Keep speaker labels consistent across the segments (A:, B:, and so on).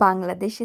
A: বাংলাদেশে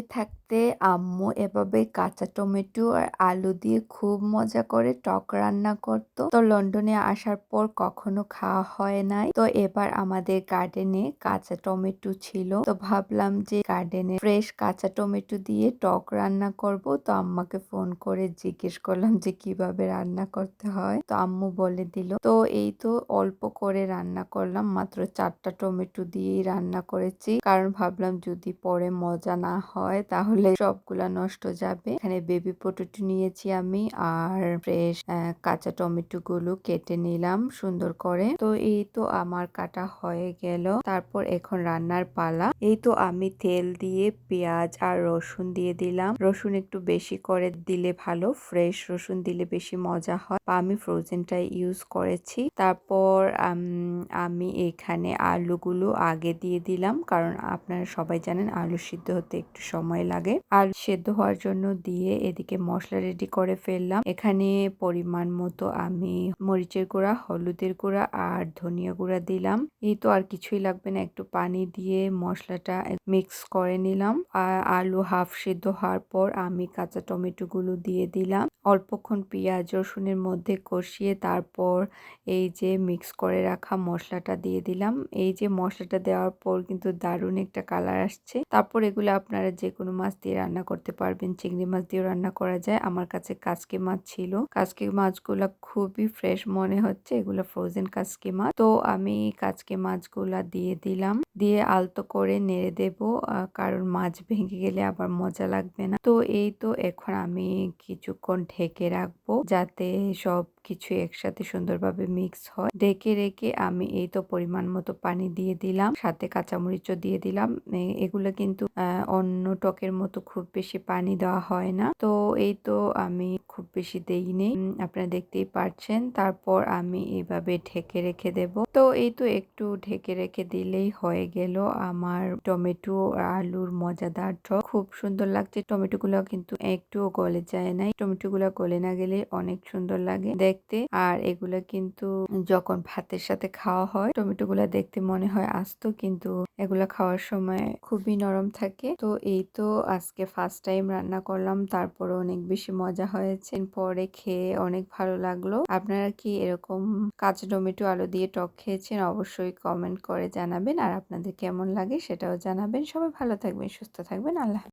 A: থাকতে আম্মু এভাবে কাঁচা টমেটো আর আলু দিয়ে খুব মজা করে টক রান্না করত। তো লন্ডনে আসার পর কখনো খাওয়া হয় নাই। তো এবার আমাদের গার্ডেনে কাঁচা টমেটো ছিল। তো ভাবলাম যে গার্ডেনে ফ্রেশ কাঁচা টমেটো দিয়ে টক রান্না করব। তো আম্মাকে ফোন করে জিজ্ঞেস করলাম যে কীভাবে রান্না করতে হয়। তো আম্মু বলে দিল, তো এই তো অল্প করে রান্না করলাম। মাত্র চারটা টমেটো দিয়েই রান্না করেছি। কারণ ভাবলাম যদি পরে মজা না হয় তাহলে সবগুলা নষ্ট যাবে। এখানে বেবি পটেটো নিয়েছি আমি আর ফ্রেশ কাঁচা টমেটো গুলো কেটে নিলাম সুন্দর করে। তো এই তো আমার কাটা হয়ে গেল। তারপর এখন রান্নার পালা। এই তো আমি তেল দিয়ে পেঁয়াজ আর রসুন দিয়ে দিলাম। রসুন একটু বেশি করে দিলে ভালো ফ্রেশ রসুন দিলে বেশি মজা হয়। বা আমি ফ্রোজেনটা ইউজ করেছি। তারপর আমি এখানে আলুগুলো আগে দিয়ে দিলাম। কারণ আপনারা সবাই জানেন আলু সিদ্ধ হতে একটু সময় লাগে। আর সেদ্ধ হওয়ার জন্য দিয়ে এদিকে মশলা রেডি করে ফেললাম। এখানে পরিমাণ মতো আমি মরিচের গুঁড়া, হলুদের গুঁড়া আর ধনিয়া গুঁড়া দিলাম। এই তো আর কিছুই লাগবে না, একটু পানি দিয়ে মশলাটা মিক্স করে নিলাম। আর আলু হাফ সেদ্ধ হওয়ার পর আমি কাঁচা টমেটো গুলো দিয়ে দিলাম। অল্পক্ষণ পেঁয়াজ, রসুনের মধ্যে কষিয়ে তারপর এই যে মিক্স করে রাখা মশলাটা দিয়ে দিলাম। এই যে মশলাটা দেওয়ার পর কিন্তু দারুণ একটা কালার আসছে। তারপর এগুলো আপনারা যে কোনো মাছ দিয়ে রান্না করতে পারবেন। চিংড়ি মাছ দিয়েও রান্না করা যায়। আমার কাছে কাসকি মাছ ছিল। কাসকি মাছগুলো খুবই ফ্রেশ মনে হচ্ছে। এগুলো ফ্রোজেন কাসকি মাছ। তো আমি কাসকি মাছগুলা দিয়ে দিলাম। দিয়ে আলতো করে নেড়ে দেব। কারণ মাছ ভেঙে গেলে আবার মজা লাগবে না। তো এই তো এখন আমি কিছুক্ষণ ঢেকে রাখব। যাতে সব কিছু একসাথে সুন্দরভাবে মিক্স হয়। ডেকে রেখে আমি এই তো পরিমাণ মতো পানি দিয়ে দিলাম, সাথে কাঁচামরিচও দিয়ে দিলাম। এগুলো কিন্তু অন্য টকের মতো খুব বেশি পানি দেওয়া হয় না। তো এই তো আমি খুব বেশি দেইনি আপনারা দেখতেই পারছেন। তারপর আমি এইভাবে ঢেকে রেখে দেব। তো এই তো একটু ঢেকে রেখে দিলেই হয়ে গেল আমার টমেটো আলুর মজাদার টক। খুব সুন্দর লাগছে। টমেটো গুলো কিন্তু একটুও গলে যায় নাই। টমেটো গুলো গলে না গেলে অনেক সুন্দর লাগে। দেখতে। আর এগুলো কিন্তু যখন ভাতের সাথে খাওয়া হয় টমেটো গুলা দেখতে মনে হয় আস্ত, কিন্তু এগুলা খাওয়ার সময় খুবই নরম থাকে। তো এই তো আজকে ফার্স্ট টাইম রান্না করলাম তারপরে অনেক বেশি মজা হয়েছে। পরে খেয়ে অনেক ভালো লাগল। আপনারা কি এরকম কাঁচা টমেটো, আলু দিয়ে টক খেয়েছেন? অবশ্যই কমেন্ট করে জানাবেন। আর আপনাদের কেমন লাগে সেটাও জানাবেন। সবাই ভালো থাকবেন, সুস্থ থাকবেন। আল্লাহ